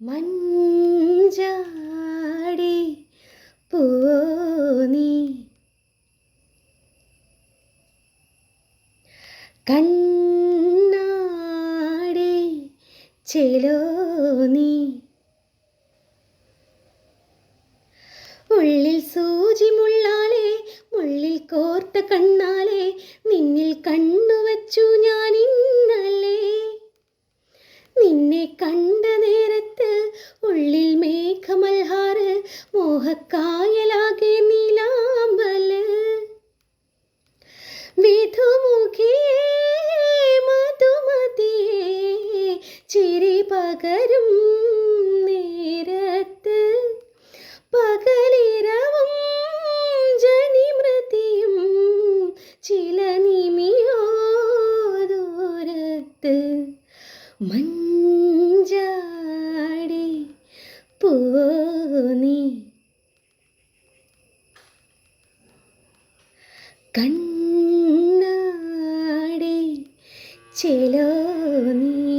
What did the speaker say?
മഞ്ചാടി പോനി കണ്ണാടി ചെലോ നിന്നെ കണ്ട നേരത്ത് ഉള്ളിൽ മേഘമൽഹാറ് മോഹക്കായലാകെ നീലാമ്പൽ വിധുമുഖിയേ മധുമതിയേ ചിരി പകരും മഞ്ചാടി പോനി കണ്ണാടി ചെലോ നീ